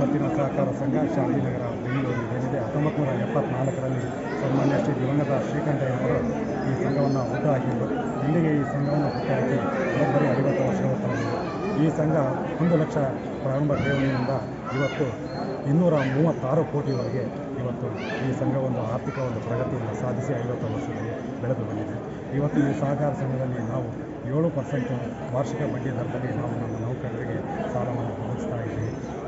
ಪತ್ತಿನ ಸಹಕಾರ ಸಂಘ ಶಾಂತಿನಗರ, ಬೆಂಗಳೂರು ಏನಿದೆ ಹತ್ತೊಂಬತ್ತು ನೂರ ಎಪ್ಪತ್ನಾಲ್ಕರಲ್ಲಿ ಸನ್ಮಾನ್ಯ ಶ್ರೀ ದಿವಂಗತ ಶ್ರೀಕಂಠಯ್ಯನವರು ಈ ಸಂಘವನ್ನು ಹುಟ್ಟುಹಾಕಿದರು ಇಲ್ಲಿಗೆ ಈ ಸಂಘವನ್ನು ಹುಟ್ಟುಹಾಕಿ ಬರೋಬ್ಬರಿ ಐವತ್ತು ವರ್ಷಗಳ ತಗೊಂಡಿದೆ ಈ ಸಂಘ ಒಂದು ಲಕ್ಷ ಪ್ರಾರಂಭ ಠೇವಣಿಯಿಂದ ಇವತ್ತು ಇನ್ನೂರ ಮೂವತ್ತಾರು ಕೋಟಿವರೆಗೆ ಇವತ್ತು ಈ ಸಂಘ ಒಂದು ಆರ್ಥಿಕ ಒಂದು ಪ್ರಗತಿಯನ್ನು ಸಾಧಿಸಿ ಐವತ್ತು ವರ್ಷದಲ್ಲಿ ಬೆಳೆದು ಬಂದಿದೆ. ಇವತ್ತು ಈ ಸಹಕಾರ ಸಂಘದಲ್ಲಿ ನಾವು ಏಳು ಪರ್ಸೆಂಟ್ ವಾರ್ಷಿಕ ಬಡ್ಡಿ ದರದಲ್ಲಿ ನಾವು ನಮ್ಮ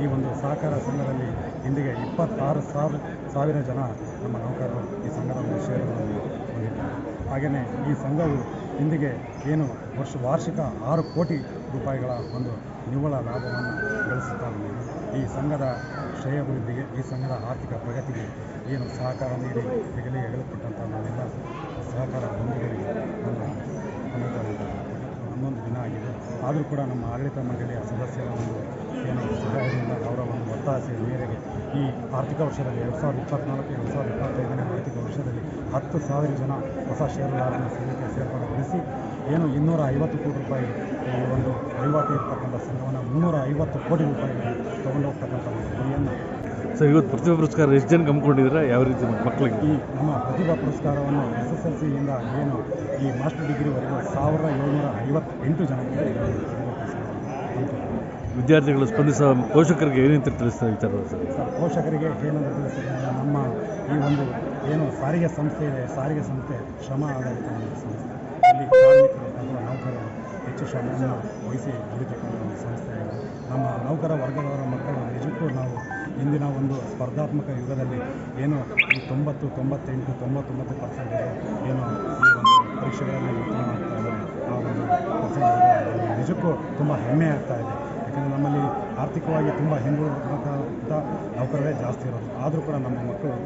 ಈ ಒಂದು ಸಹಕಾರ ಸಂಘದಲ್ಲಿ ಇಂದಿಗೆ ಇಪ್ಪತ್ತಾರು ಸಾವಿರ ಸಾವಿರ ಜನ ನಮ್ಮ ನೌಕರರು ಈ ಸಂಘದ ಒಂದು ಷೇರುಗಳನ್ನು ಹೊಂದಿದ್ದಾರೆ ಹಾಗೆಯೇ ಈ ಸಂಘವು ಇಂದಿಗೆ ಏನು ವರ್ಷ, ವಾರ್ಷಿಕ ಆರು ಕೋಟಿ ರೂಪಾಯಿಗಳ ಒಂದು ನಿವ್ವಳ ಲಾಭವನ್ನು ಗಳಿಸುತ್ತಾ ಬಂದಿದೆ. ಈ ಸಂಘದ ಶ್ರೇಯಾಭಿವೃದ್ಧಿಗೆ ಈ ಸಂಘದ ಆರ್ಥಿಕ ಪ್ರಗತಿಗೆ ಏನು ಸಹಕಾರ ನೀಡಿ ಹೆಗಲಿ ಹೆಗಲಿಕೊಟ್ಟಂಥ ನಾವೆಲ್ಲ ಸಹಕಾರ ಬಂಧುಗಳಿಗೆ ಆಗಿದೆ. ಆದರೂ ಕೂಡ ನಮ್ಮ ಆಡಳಿತ ಮಂಡಳಿಯ ಸದಸ್ಯರ ಒಂದು ಏನು ಸಹಾಯದಿಂದ ಅವರ ಒಂದು ಒತ್ತಾಸೆ ಮೇರೆಗೆ ಈ ಆರ್ಥಿಕ ವರ್ಷದಲ್ಲಿ ಎರಡು ಸಾವಿರದ ಇಪ್ಪತ್ನಾಲ್ಕು, ಎರಡು ಸಾವಿರದ ಇಪ್ಪತ್ತೈದನೇ ಆರ್ಥಿಕ ವರ್ಷದಲ್ಲಿ ಹತ್ತು ಸಾವಿರ ಜನ ಹೊಸ ಷೇರುದಾರರನ್ನು ಸಂಘಕ್ಕೆ ಸೇರ್ಪಡೆಗೊಳಿಸಿ ಏನು ಇನ್ನೂರ ಐವತ್ತು ಕೋಟಿ ರೂಪಾಯಿ ಈ ಒಂದು ವಹಿವಾಟು ಇರತಕ್ಕಂಥ ಸಂಘವನ್ನು ಮುನ್ನೂರ ಐವತ್ತು ಕೋಟಿ ರೂಪಾಯಿ ತಗೊಂಡು ಹೋಗ್ತಕ್ಕಂಥ ಒಂದು ಗುರಿಯನ್ನು ಸರ್ ಇವತ್ತು ಪ್ರತಿಭಾ ಪುರಸ್ಕಾರ ಎಷ್ಟು ಜನಕ್ಕೆ ಹಮ್ಮಿಕೊಂಡಿದ್ದೀರಾ ಯಾವ ರೀತಿ ಮಕ್ಕಳಿಗೆ ಈ ನಮ್ಮ ಪ್ರತಿಭಾ ಪುರಸ್ಕಾರವನ್ನು ಎಸ್ ಎಸ್ ಎಲ್ ಸಿಯಿಂದ ಏನು ಈ ಮಾಸ್ಟರ್ ಡಿಗ್ರಿವರೆಗೂ ಸಾವಿರದ ಏಳ್ನೂರ ಐವತ್ತೆಂಟು ಜನಕ್ಕೆ ವಿದ್ಯಾರ್ಥಿಗಳು ಸ್ಪಂದಿಸುವ ಪೋಷಕರಿಗೆ ಏನಂತ ತಿಳಿಸ್ತಾ ವಿಚಾರ? ಸರ್ ಸರ್ ಪೋಷಕರಿಗೆ ಏನಂತ ತಿಳಿಸಿದ್ರೆ ನಮ್ಮ ಈ ಒಂದು ಏನು ಸಾರಿಗೆ ಸಂಸ್ಥೆ ಇದೆ. ಸಾರಿಗೆ ಸಂಸ್ಥೆ ಶ್ರಮ ಆಧಾರಿತ ಒಂದು ಸಂಸ್ಥೆ. ಇಲ್ಲಿ ಕಾರ್ಮಿಕರು ಅಥವಾ ನೌಕರರು ಹೆಚ್ಚು ಶ್ರಮವನ್ನು ವಹಿಸಿ ದುಡಿತಕ್ಕಂಥ ಒಂದು ಸಂಸ್ಥೆ ನಮ್ಮ ನೌಕರ ನಾವು ಇಂದಿನ ಒಂದು ಸ್ಪರ್ಧಾತ್ಮಕ ಯುಗದಲ್ಲಿ ಏನು ಈ ತೊಂಬತ್ತು, ತೊಂಬತ್ತೆಂಟು, ತೊಂಬತ್ತೊಂಬತ್ತು ಪರ್ಸೆಂಟೇಜ್ ಏನು ಈ ಒಂದು ಪರೀಕ್ಷೆಗಳಲ್ಲಿ ಉತ್ತೀರ್ಣ ಆಗ್ತಾ ಇದೆ. ಆ ಒಂದು ಪರ್ಸೆಂಟೇಜ್ ನಿಜಕ್ಕೂ ತುಂಬ ಹೆಮ್ಮೆ ಆಗ್ತಾ ಇದೆ. ಯಾಕಂದರೆ ನಮ್ಮಲ್ಲಿ ಆರ್ಥಿಕವಾಗಿ ತುಂಬ ಹಿಂದುಳಿದಂಥ ನೌಕರರೇ ಜಾಸ್ತಿ ಇರೋದು. ಆದರೂ ಕೂಡ ನಮ್ಮ ಮಕ್ಕಳು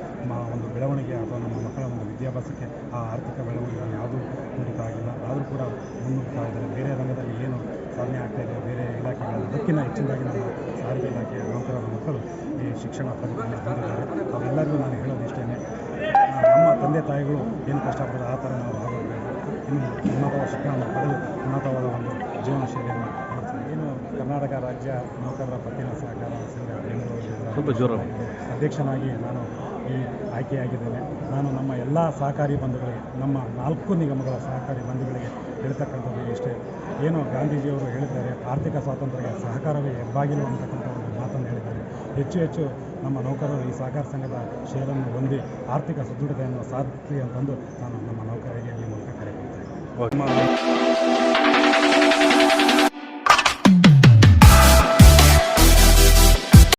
ಒಂದು ಬೆಳವಣಿಗೆ ಅಥವಾ ನಮ್ಮ ಮಕ್ಕಳ ಒಂದು ವಿದ್ಯಾಭ್ಯಾಸಕ್ಕೆ ಆ ಆರ್ಥಿಕ ಬೆಳವಣಿಗೆ ಯಾವುದೂ ಕುಂಠಿತ ಆಗಿಲ್ಲ. ಆದರೂ ಕೂಡ ಮುನ್ನುಗ್ತಾ ಇದ್ದಾರೆ. ಬೇರೆ ರಂಗದಲ್ಲಿ ಏನು ಸಾಧನೆ ಆಗ್ತಾ ಇದೆ ಬೇರೆ ಇಲಾಖೆಗಳಲ್ಲಿ ಅದಕ್ಕಿಂತ ಹೆಚ್ಚಿನದಾಗಿ ನಮ್ಮ ಸಾರಿಗೆ ಇಲಾಖೆಯ ನೌಕರರ ಮಕ್ಕಳು ಈ ಶಿಕ್ಷಣ ಪಡೆದುಕೊಂಡು ಬಂದಿದ್ದಾರೆ ಅವರೆಲ್ಲರಿಗೂ ನಾನು ಹೇಳೋದು ಇಷ್ಟೇ. ನಮ್ಮ ತಂದೆ, ತಾಯಿಗಳು ಏನು ಕಷ್ಟಪಡೋದು ಆ ಥರ ನಾವು ಆಗಬೇಕು ಇನ್ನು ಉನ್ನತವಾದ ಶಿಕ್ಷಣವನ್ನು ಪಡೆದು ಉನ್ನತವಾದ ಒಂದು ಜೀವನ ಶೈಲಿಯನ್ನು ಮಾಡ್ತೀವಿ. ಏನು ಕರ್ನಾಟಕ ರಾಜ್ಯ ನೌಕರರ ಪತ್ತಿನ ಸಹಕಾರ ಸಂಘ ಬೆಂಗಳೂರು ಅಧ್ಯಕ್ಷನಾಗಿ ನಾನು ಆಯ್ಕೆಯಾಗಿದ್ದೇನೆ. ನಾನು ನಮ್ಮ ಎಲ್ಲ ಸಹಕಾರಿ ಬಂಧುಗಳಿಗೆ, ನಮ್ಮ ನಾಲ್ಕು ನಿಗಮಗಳ ಸಹಕಾರಿ ಬಂಧುಗಳಿಗೆ ಹೇಳ್ತಕ್ಕಂಥದ್ದು ಇಷ್ಟೇ. ಏನು ಗಾಂಧೀಜಿಯವರು ಹೇಳಿದ್ದಾರೆ, ಆರ್ಥಿಕ ಸ್ವಾತಂತ್ರ್ಯಕ್ಕೆ ಸಹಕಾರವೇ ಹೆಬ್ಬಾಗಿಲು ಅಂತಕ್ಕಂಥ ಒಂದು ಮಾತನ್ನು ಹೇಳಿದ್ದಾರೆ. ಹೆಚ್ಚು ಹೆಚ್ಚು ನಮ್ಮ ನೌಕರರು ಈ ಸಹಕಾರ ಸಂಘದ ಷೇರನ್ನು ಹೊಂದಿ ಆರ್ಥಿಕ ಸದೃಢತೆಯನ್ನು ಸಾಧಿಸಿ ಅಂತಂದು ನಾನು ನಮ್ಮ ನೌಕರರಿಗೆ ಈ ಮೂಲಕ ಕರೆ ಕೊಡ್ತಾ ಇದ್ದೀನಿ. ಓಕೆ.